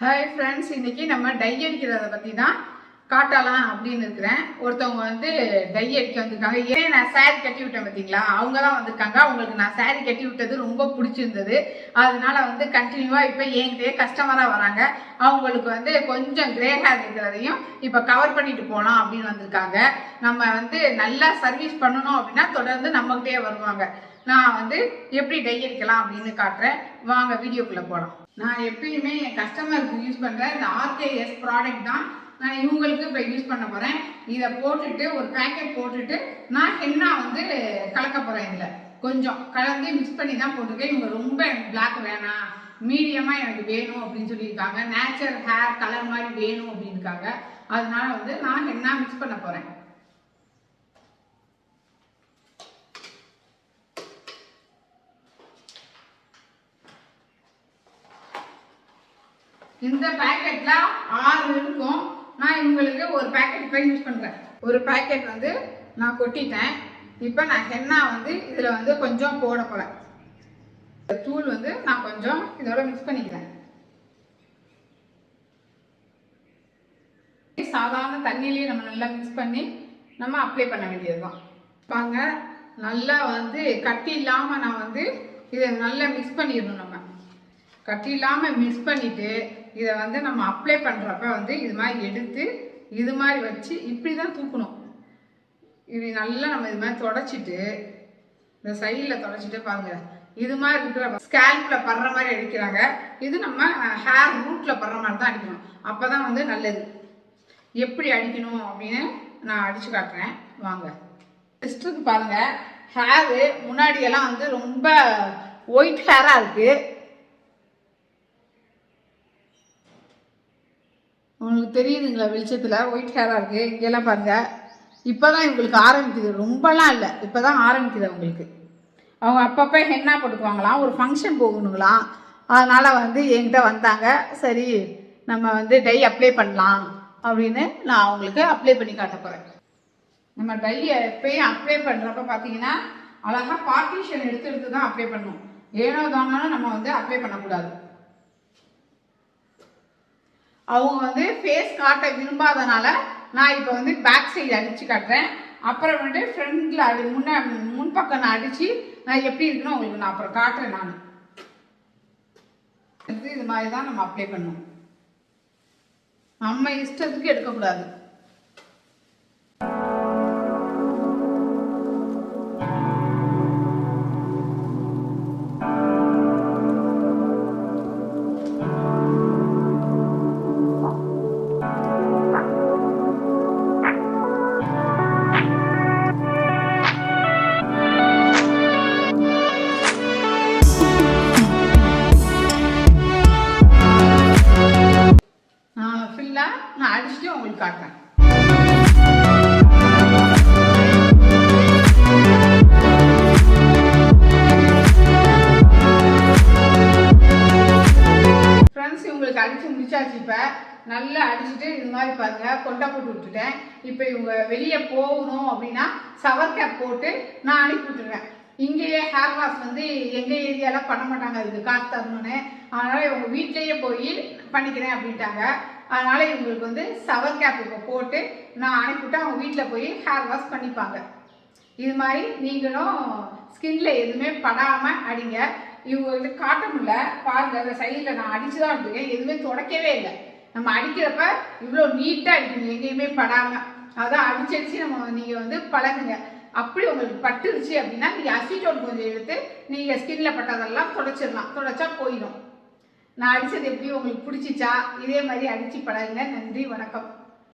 Hi friends இன்னைக்கு நம்ம tie அடிக்கிறத பற்றி தான் காட்டலாம் அப்படின்னு இருக்கிறேன். ஒருத்தவங்க வந்து டை அடிக்க வந்திருக்காங்க ஏன் நான் சாரி கட்டி விட்டேன் பார்த்தீங்களா? அவங்க தான் வந்திருக்காங்க. அவங்களுக்கு நான் சாரி கட்டி விட்டது ரொம்ப பிடிச்சிருந்தது. அதனால வந்து கண்டினியூவாக இப்போ என்கிட்டயே கஸ்டமராக வராங்க. அவங்களுக்கு வந்து கொஞ்சம் கிரே ஹேர் இருக்கிறதையும் இப்போ கவர் பண்ணிட்டு போகலாம் அப்படின்னு வந்திருக்காங்க. நம்ம வந்து நல்லா சர்வீஸ் பண்ணணும் அப்படின்னா தொடர்ந்து நம்மகிட்டயே வருவாங்க. நான் வந்து எப்படி டை அடிக்கலாம் அப்படின்னு காட்டுறேன். வாங்க வீடியோக்குள்ளே போகலாம் நான் எப்பயுமே என் கஸ்டமருக்கு யூஸ் பண்ணுற இந்த ஆர்கேஎஸ் ப்ராடக்ட் தான் நான் இவங்களுக்கு இப்போ யூஸ் பண்ண போகிறேன் இதை போட்டுட்டு ஒரு பேக்கெட் போட்டுட்டு நான் ஹென்னா வந்து கலக்க போகிறேன் இதில். கொஞ்சம் கலந்து மிக்ஸ் பண்ணி தான் போட்டிருக்கேன். இவங்க ரொம்ப எனக்கு பிளாக் வேணாம் மீடியமாக எனக்கு வேணும் அப்படின்னு சொல்லியிருக்காங்க. நேச்சுரல் ஹேர் கலர் மாதிரி வேணும் அப்படின்னுக்காங்க. அதனால வந்து நான் ஹென்னா மிக்ஸ் பண்ண போகிறேன் இந்த பேக்கெட்ல ஆறு இருக்கும். நான் இவங்களுக்கு ஒரு பேக்கெட் போய் யூஸ் பண்றேன். ஒரு பேக்கெட் வந்து நான் கொட்டிட்டேன். இப்போ நான் ஹென்னா வந்து இதில் வந்து கொஞ்சம் போட போகிறேன் தூள் வந்து நான் கொஞ்சம் இதோட மிக்ஸ் பண்ணிக்கிறேன். சாதாரண தண்ணியிலேயே நம்ம நல்லா மிக்ஸ் பண்ணி நம்ம அப்ளை பண்ண வேண்டியது தான் பாங்க நல்லா வந்து கட்டி இல்லாமல் நான் வந்து இதை நல்லா மிக்ஸ் பண்ணிடணும் நம்ம. கட்டி இல்லாமல் மிக்ஸ் பண்ணிவிட்டு இதை வந்து நம்ம அப்ளை பண்ணுறப்ப வந்து இது மாதிரி எடுத்து இது மாதிரி வச்சு இப்படி தான் தூக்கணும். இது நல்லா நம்ம இது மாதிரி தொடச்சிட்டு இந்த சைடில் தொடச்சிட்டு பாருங்க. இது மாதிரி இருக்கிற ஸ்கேல்பில் படுற மாதிரி அடிக்கிறாங்க. இது நம்ம ஹேர் ரூட்டில் படுற மாதிரி தான் அடிக்கணும். அப்போ தான் வந்து நல்லது. எப்படி அடிக்கணும் அப்படின்னு நான் அடித்து காட்டுறேன். வாங்க. சிஸ்டருக்கு பாருங்கள் ஹேரு முன்னாடியெல்லாம் வந்து ரொம்ப ஒயிட் ஹேராக இருக்குது உங்களுக்கு தெரியுதுங்களா வெளிச்சத்தில்? ஒயிட் ஹேராக இருக்குது இங்கெல்லாம் பாருங்கள் இப்போ தான் இவங்களுக்கு ஆரம்பிக்குது. ரொம்பலாம் இல்லை. இப்போ தான் ஆரம்பிக்குது அவங்களுக்கு. அவங்க அப்பப்போ ஹென்னா போட்டுக்குவாங்களாம். ஒரு ஃபங்க்ஷன் போகணுங்களாம். அதனால் வந்து என்கிட்ட வந்தாங்க. சரி நம்ம வந்து டை அப்ளை பண்ணலாம் அப்படின்னு நான் அவங்களுக்கு அப்ளை பண்ணி காட்ட போகிறேன் நம்ம டையை எப்பயும் அப்ளை பண்ணுறப்ப பார்த்தீங்கன்னா அழகாக பார்ட்டிஷன் எடுத்து எடுத்து தான் அப்ளை பண்ணும் ஏனோ தானோன்னு நம்ம வந்து அப்ளை பண்ணக்கூடாது. அவங்க வந்து ஃபேஸ் காட்ட விரும்பாதனால நான் இப்போ வந்து பேக் சைடு அடித்து காட்டுறேன். அப்புறம் வந்து ஃப்ரண்டில் அடி முன்ன முன்பக்கம் நான் அடித்து நான் எப்படி இருக்குன்னு உங்களுக்கு நான் அப்புறம் காட்டுறேன் நான். இது இது மாதிரி தான் நம்ம அப்ளை பண்ணணும் நம்ம இஷ்டத்துக்கு எடுக்கக்கூடாது. நான் அடிச்சுட்டு உங்களுக்கு காட்டுறேன். ஃப்ரெண்ட்ஸ் இவங்களுக்கு அடிச்சு முடிச்சாச்சு இப்போ. நல்லா அடிச்சுட்டு இது மாதிரி பாருங்க கொண்டை போட்டு விட்டுட்டேன். இப்போ இவங்க வெளியே போகணும் அப்படின்னா சவர் கேப் போட்டு நான் அனுப்பி விட்டுருவேன் இங்கேயே ஹேர் வாஷ் வந்து எங்கள் ஏரியாவில் பண்ண மாட்டாங்க. அதுக்கு காசு தரணும்னு. அதனால் இவங்க வீட்லேயே போய் பண்ணிக்கிறேன் அப்படின்ட்டாங்க. அதனால் இவங்களுக்கு வந்து சவர் கேப் இப்போ போட்டு நான் அனுப்பிவிட்டு அவங்க வீட்டில் போய் ஹேர் வாஷ் பண்ணிப்பாங்க. இது மாதிரி நீங்களும் ஸ்கின்ல எதுவுமே படாமல் அடிங்க. இவங்களுக்கு காட்ட முடியல பாருங்க அந்த சைடில் நான் அடிச்சு தான் இருக்கேன் எதுவுமே துடைக்கவே இல்லை. நம்ம அடிக்கிறப்ப இவ்வளோ நீட்டாக அடிக்கணும் எங்கேயுமே படாமல் அதான் அடிச்சடிச்சு நம்ம நீங்கள் வந்து பழகுங்க. அப்படி உங்களுக்கு பட்டுருச்சு அப்படின்னா நீங்கள் அசிட்டோன் கொஞ்சம் எடுத்து நீங்கள் ஸ்கின்ல பட்டதெல்லாம் தொடச்சிடலாம். தொடச்சா போயிடும். நான் அடித்தது எப்படி உங்களுக்கு பிடிச்சிச்சா? இதே மாதிரி அடித்து பழகுங்க. நன்றி வணக்கம்.